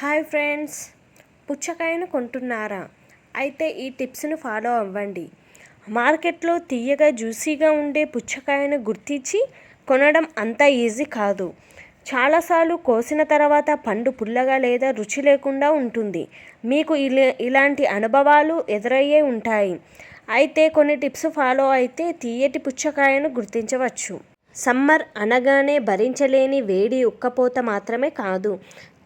Hi friends. పుచ్చకాయను కొంటున్నారా? అయితే ఈ టిప్స్ను ఫాలో అవ్వండి. మార్కెట్లో తీయగా జ్యూసీగా ఉండే పుచ్చకాయను గుర్తించి కొనడం అంత ఈజీ కాదు. చాలాసార్లు కోసిన తర్వాత పండు పుల్లగా లేదా రుచి లేకుండా ఉంటుంది. మీకు ఇలా ఇలాంటి అనుభవాలు ఎదురయ్యే ఉంటాయి. అయితే కొన్ని టిప్స్ ఫాలో అయితే తీయటి పుచ్చకాయను గుర్తించవచ్చు. సమ్మర్ అనగానే భరించలేని వేడి ఉక్కపోత మాత్రమే కాదు.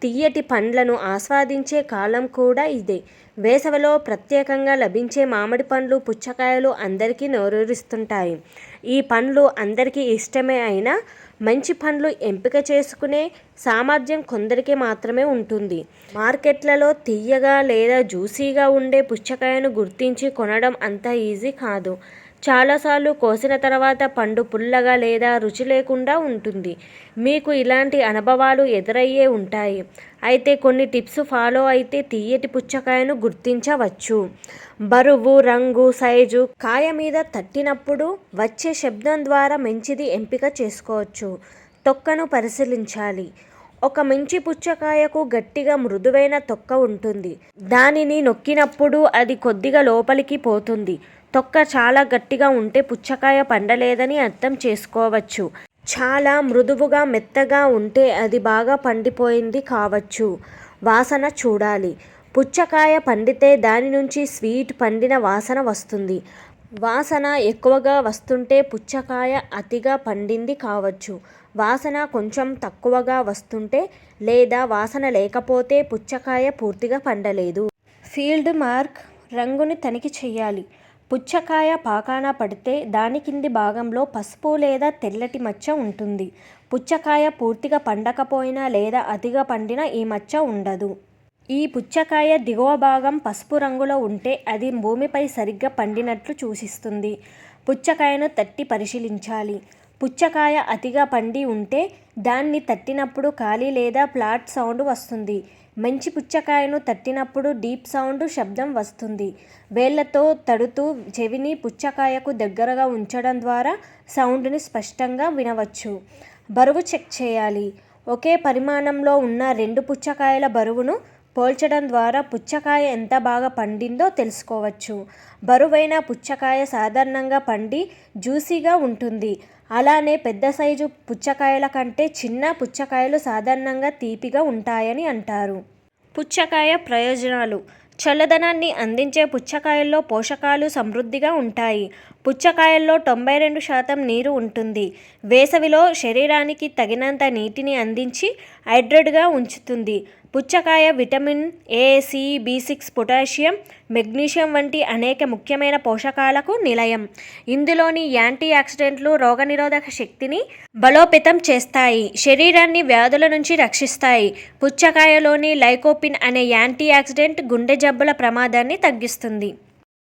తీయటి పండ్లను ఆస్వాదించే కాలం కూడా ఇదే. వేసవిలో ప్రత్యేకంగా లభించే మామిడి పండ్లు పుచ్చకాయలు అందరికీ నోరూరిస్తుంటాయి. ఈ పండ్లు అందరికీ ఇష్టమే అయినా మంచి పండ్లు ఎంపిక చేసుకునే సామర్థ్యం కొందరికి మాత్రమే ఉంటుంది. మార్కెట్లలో తీయగా లేదా జ్యూసీగా ఉండే పుచ్చకాయను గుర్తించి కొనడం అంత ఈజీ కాదు. చాలాసార్లు కోసిన తర్వాత పండు పుల్లగా లేదా రుచి లేకుండా ఉంటుంది. మీకు ఇలాంటి అనుభవాలు ఎదురయ్యే ఉంటాయి. అయితే కొన్ని టిప్స్ ఫాలో అయితే తీయటి పుచ్చకాయను గుర్తించవచ్చు. బరువు రంగు సైజు కాయ మీద తట్టినప్పుడు వచ్చే శబ్దం ద్వారా మంచిది ఎంపిక చేసుకోవచ్చు. తొక్కను పరిశీలించాలి. ఒక మంచి పుచ్చకాయకు గట్టిగా మృదువైన తొక్క ఉంటుంది. దానిని నొక్కినప్పుడు అది కొద్దిగా లోపలికి పోతుంది. తొక్క చాలా గట్టిగా ఉంటే పుచ్చకాయ పండలేదని అర్థం చేసుకోవచ్చు. చాలా మృదువుగా మెత్తగా ఉంటే అది బాగా పండిపోయింది కావచ్చు. వాసన చూడాలి. పుచ్చకాయ పండితే దాని నుంచి స్వీట్ పండిన వాసన వస్తుంది. వాసన ఎక్కువగా వస్తుంటే పుచ్చకాయ అతిగా పండింది కావచ్చు. వాసన కొంచెం తక్కువగా వస్తుంటే లేదా వాసన లేకపోతే పుచ్చకాయ పూర్తిగా పండలేదు. ఫీల్డ్ మార్క్ రంగుని తనిఖీ చేయాలి. పుచ్చకాయ పాకాన పడితే దాని కింది భాగంలో పసుపు లేదా తెల్లటి మచ్చ ఉంటుంది. పుచ్చకాయ పూర్తిగా పండకపోయినా లేదా అతిగా పండినా ఈ మచ్చ ఉండదు. ఈ పుచ్చకాయ దిగువ భాగం పసుపు రంగులో ఉంటే అది భూమిపై సరిగ్గా పండినట్లు సూచిస్తుంది. పుచ్చకాయను తట్టి పరిశీలించాలి. పుచ్చకాయ అతిగా పండి ఉంటే దాన్ని తట్టినప్పుడు ఖాళీ లేదా ఫ్లాట్ సౌండ్ వస్తుంది. మంచి పుచ్చకాయను తట్టినప్పుడు డీప్ సౌండ్ శబ్దం వస్తుంది. వేళ్ళతో తడుతూ చెవిని పుచ్చకాయకు దగ్గరగా ఉంచడం ద్వారా సౌండ్ని స్పష్టంగా వినవచ్చు. బరువు చెక్ చేయాలి. ఒకే పరిమాణంలో ఉన్న రెండు పుచ్చకాయల బరువును పోల్చడం ద్వారా పుచ్చకాయ ఎంత బాగా పండిందో తెలుసుకోవచ్చు. బరువైన పుచ్చకాయ సాధారణంగా పండి జ్యూసీగా ఉంటుంది. అలానే పెద్ద సైజు పుచ్చకాయల కంటే చిన్న పుచ్చకాయలు సాధారణంగా తీపిగా ఉంటాయని అంటారు. పుచ్చకాయ ప్రయోజనాలు. చల్లదనాన్ని అందించే పుచ్చకాయల్లో పోషకాలు సమృద్ధిగా ఉంటాయి. పుచ్చకాయల్లో తొంభై రెండు శాతం నీరు ఉంటుంది. వేసవిలో శరీరానికి తగినంత నీటిని అందించి హైడ్రేట్గా ఉంచుతుంది. పుచ్చకాయ vitamin A C B six potassium magnesium వంటి అనేక ముఖ్యమైన పోషకాలకు నిలయం. ఇందులోని యాంటీ ఆక్సిడెంట్లు రోగనిరోధక శక్తిని బలోపేతం చేస్తాయి. శరీరాన్ని వ్యాధుల నుంచి రక్షిస్తాయి. పుచ్చకాయలోని లైకోపిన్ అనే యాంటీ ఆక్సిడెంట్ గుండె జబ్బుల ప్రమాదాన్ని తగ్గిస్తుంది.